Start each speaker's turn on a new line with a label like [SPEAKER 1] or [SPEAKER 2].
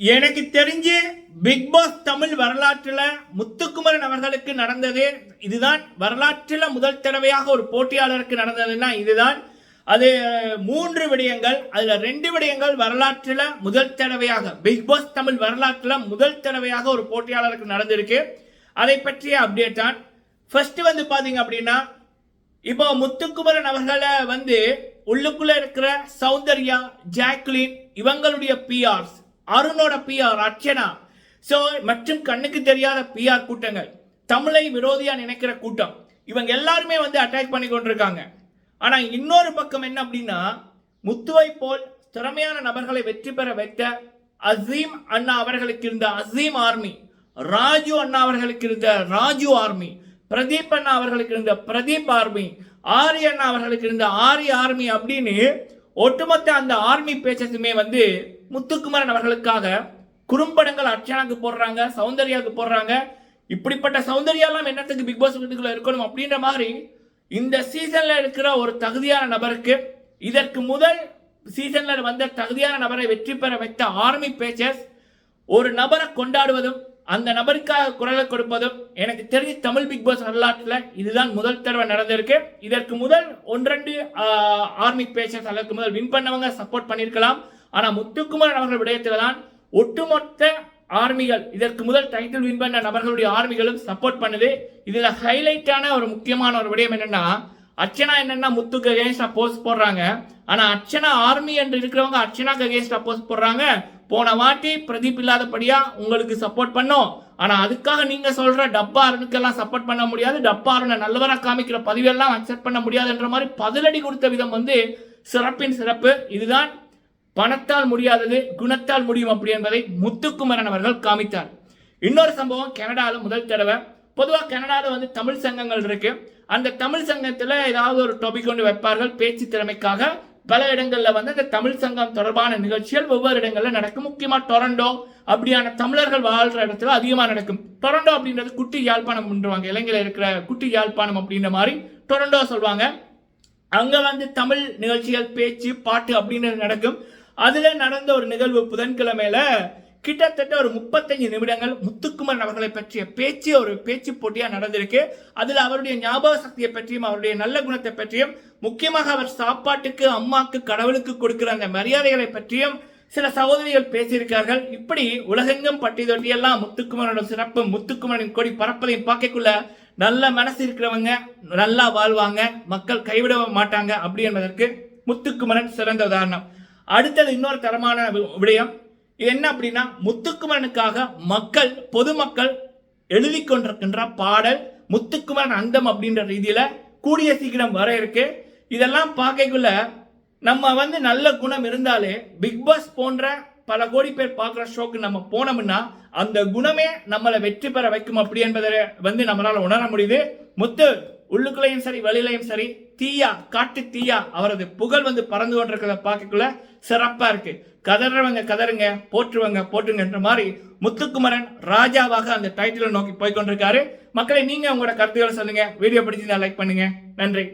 [SPEAKER 1] எனக்கு தெரிஞ்சு big pass Tamil வரலாற்றில் முத்துக்குமரன் அவர்களுக்கு நடந்தது இதுதான். வரலாற்றில் முதல் தடவையாக ஒரு போட்டியாளருக்கு நடந்ததுன்னா இதுதான். அது மூன்று விடயங்கள். அதில் ரெண்டு விடயங்கள் வரலாற்றில் முதல் தடவையாக. பிக் பாஸ் தமிழ் வரலாற்றில் முதல் தடவையாக ஒரு போட்டியாளருக்கு நடந்திருக்கு. அதை பற்றிய அப்டேட் தான். ஃபர்ஸ்ட் வந்து பார்த்தீங்க அப்படின்னா இப்போ முத்துக்குமரன் அவர்களை வந்து உள்ளுக்குள்ளே இருக்கிற சௌந்தர்யா ஜாக்லின் இவங்களுடைய பிஆர்ஸ் அருணோட பிஆர் அர்ச்சனா. ஸோ மற்றும் கண்ணுக்கு தெரியாத பிஆர் கூட்டங்கள். தமிழை விரோதியா நினைக்கிற கூட்டம். இவங்க எல்லாருமே வந்து அட்டாக் பண்ணி கொண்டிருக்காங்க. ஆனா இன்னொரு பக்கம் என்ன அப்படின்னா முத்துவை போல் திறமையான நபர்களை வெற்றி பெற வைத்த அசீம் அண்ணா அவர்களுக்கு இருந்த அசீம் ஆர்மி ராஜு அண்ணா அவர்களுக்கு இருந்த ராஜு ஆர்மி பிரதீப் அண்ணா அவர்களுக்கு இருந்த பிரதீப் ஆர்மி ஆரி அண்ணா அவர்களுக்கு இருந்த ஆரி ஆர்மி அப்படின்னு ஒட்டுமொத்த அந்த ஆர்மி பேச்சஸுமே வந்து முத்துக்குமரன் அவர்களுக்காக குறும்படங்கள் அர்ச்சனாக்கு போடுறாங்க சௌந்தர்யாவுக்கு போடுறாங்க. இப்படிப்பட்ட சௌந்தர்யாலாம் என்னத்துக்கு பிக் பாஸ் வீட்டுக்குள்ள இருக்கணும் அப்படின்ற மாதிரி இந்த சீசன்ல இருக்கிற ஒரு தகுதியான நபருக்கு இதற்கு முதல் சீசன்ல வந்த தகுதியான நபரை வெற்றி பெற வைத்த ஆர்மி பேச்சர்ஸ் ஒரு நபரை கொண்டாடுவதும் அந்த நபருக்காக குரலை கொடுப்பதும் எனக்கு தெரிஞ்சு தமிழ் பிக் பாஸ் வரலாற்றில் இதுதான் முதல் தடவை நடந்திருக்கு. இதற்கு முதல் ஒன்றெண்டு ஆர்மி பேச்சர்ஸ் அதற்கு முதல் வின் பண்ணவங்க சப்போர்ட் பண்ணியிருக்கலாம். ஆனால் முத்துக்குமார் அவர்கள் விடயத்தில் தான் ஒட்டுமொத்த ஆர்மிகள் இதற்கு முதல் டைட்டில் வின் பண்ண நபர்களுடைய ஆர்மிகளும் சப்போர்ட் பண்ணுது. இதில் ஹைலைட்டான ஒரு முக்கியமான ஒரு விடயம் என்னென்னா அர்ச்சனா என்னென்னா முத்துக்கு அகேன்ஸ்டாக போஸ்ட் போடுறாங்க. ஆனால் அர்ச்சனா ஆர்மி என்று இருக்கிறவங்க அர்ச்சனாக்கு அகேன்ஸ்டாக போஸ்ட் போடுறாங்க. போன வாட்டி பிரதீப் இல்லாதபடியா உங்களுக்கு சப்போர்ட் பண்ணோம். ஆனா அதுக்காக நீங்க சொல்ற டப்பா அருணுக்கெல்லாம் சப்போர்ட் பண்ண முடியாது. டப்பா அருணை நல்லவராக காமிக்கிற பதிவெல்லாம் அக்செப்ட் பண்ண முடியாதுன்ற மாதிரி பதிலடி கொடுத்த விதம் வந்து சிறப்பின் சிறப்பு. இதுதான் பணத்தால் முடியாதது குணத்தால் முடியும் அப்படி என்பதை முத்துக்குமரன் அவர்கள் காமித்தார். இன்னொரு சம்பவம் கனடாவில் முதல் தடவை. பொதுவாக கனடாவில் வந்து தமிழ் சங்கங்கள் இருக்கு. அந்த தமிழ் சங்கத்தில் ஏதாவது ஒரு டாபிக் கொண்டு வைப்பார்கள் பேச்சு திறமைக்காக. பல இடங்களில் வந்து அந்த தமிழ் சங்கம் தொடர்பான நிகழ்ச்சிகள் ஒவ்வொரு இடங்களில் நடக்கும். முக்கியமாக டொரண்டோ அப்படியான தமிழர்கள் வாழ்கிற இடத்துல அதிகமாக நடக்கும். டொரண்டோ அப்படின்றது குட்டி யாழ்ப்பாணம் பண்ணுவாங்க இலங்கையில் இருக்கிற குட்டி யாழ்ப்பாணம் அப்படின்ற மாதிரி டொரண்டோ சொல்லுவாங்க அங்கே வந்து தமிழ் நிகழ்ச்சிகள் பேச்சு பாட்டு அப்படின்றது நடக்கும். அதில் நடந்த ஒரு நிகழ்வு புதன்கிழமையில கிட்டத்தட்ட ஒரு முப்பத்தஞ்சு நிமிடங்கள் முத்துக்குமரன் அவர்களை பற்றிய பேச்சு ஒரு பேச்சு போட்டியாக நடந்திருக்கு. அதில் அவருடைய ஞாபக சக்தியை பற்றியும் அவருடைய நல்ல குணத்தை பற்றியும் முக்கியமாக அவர் சாப்பாட்டுக்கு அம்மாக்கு கடவுளுக்கு கொடுக்கிற அந்த மரியாதைகளை பற்றியும் சில சகோதரிகள் பேசியிருக்கார்கள் இப்படி உலகெங்கும் பட்டி தொட்டியெல்லாம் முத்துக்குமரனோட சிறப்பு முத்துக்குமரனின் கொடி பறப்பதையும் பார்க்கக்குள்ள நல்ல மனசு இருக்கிறவங்க நல்லா வாழ்வாங்க மக்கள் கைவிட மாட்டாங்க அப்படி என்பதற்கு முத்துக்குமரன் சிறந்த உதாரணம். அடுத்தது இன்னொரு தரமான வி- விடயம் இது என்ன அப்படின்னா முத்துக்குமரனுக்காக மக்கள் பொதுமக்கள் எழுதி கொண்டிருக்கின்ற பாடல் முத்துக்குமரன் அந்தம் அப்படின்ற ரீதியில் கூடிய சீக்கிரம் வர இருக்கு. இதெல்லாம் பார்க்கக்குள்ள நம்ம வந்து நல்ல குணம் இருந்தாலே பிக் பாஸ் போன்ற பல கோடி பேர் பார்க்குற ஷோக்கு நம்ம போனோம்னா அந்த குணமே நம்மளை வெற்றி பெற வைக்கும் அப்படி என்பதை வந்து நம்மளால் உணர முடியுது. முத்து உள்ளுக்குள்ளேயும் சரி வெளியிலையும் சரி தீயா காட்டு தீயா அவரது புகழ் வந்து பறந்து கொண்டிருக்கிறத பார்க்கக்குள்ள சிறப்பா இருக்கு. கதறவங்க கதறுங்க போற்றுவங்க போற்றுங்கன்ற மாதிரி முத்துக்குமரன் ராஜாவாக அந்த டைட்டிலை நோக்கி போய் கொண்டிருக்காரு. மக்களை நீங்க உங்களோட கருத்துக்களை சொல்லுங்க. வீடியோ பிடிச்சிருந்தா லைக் பண்ணுங்க. நன்றி.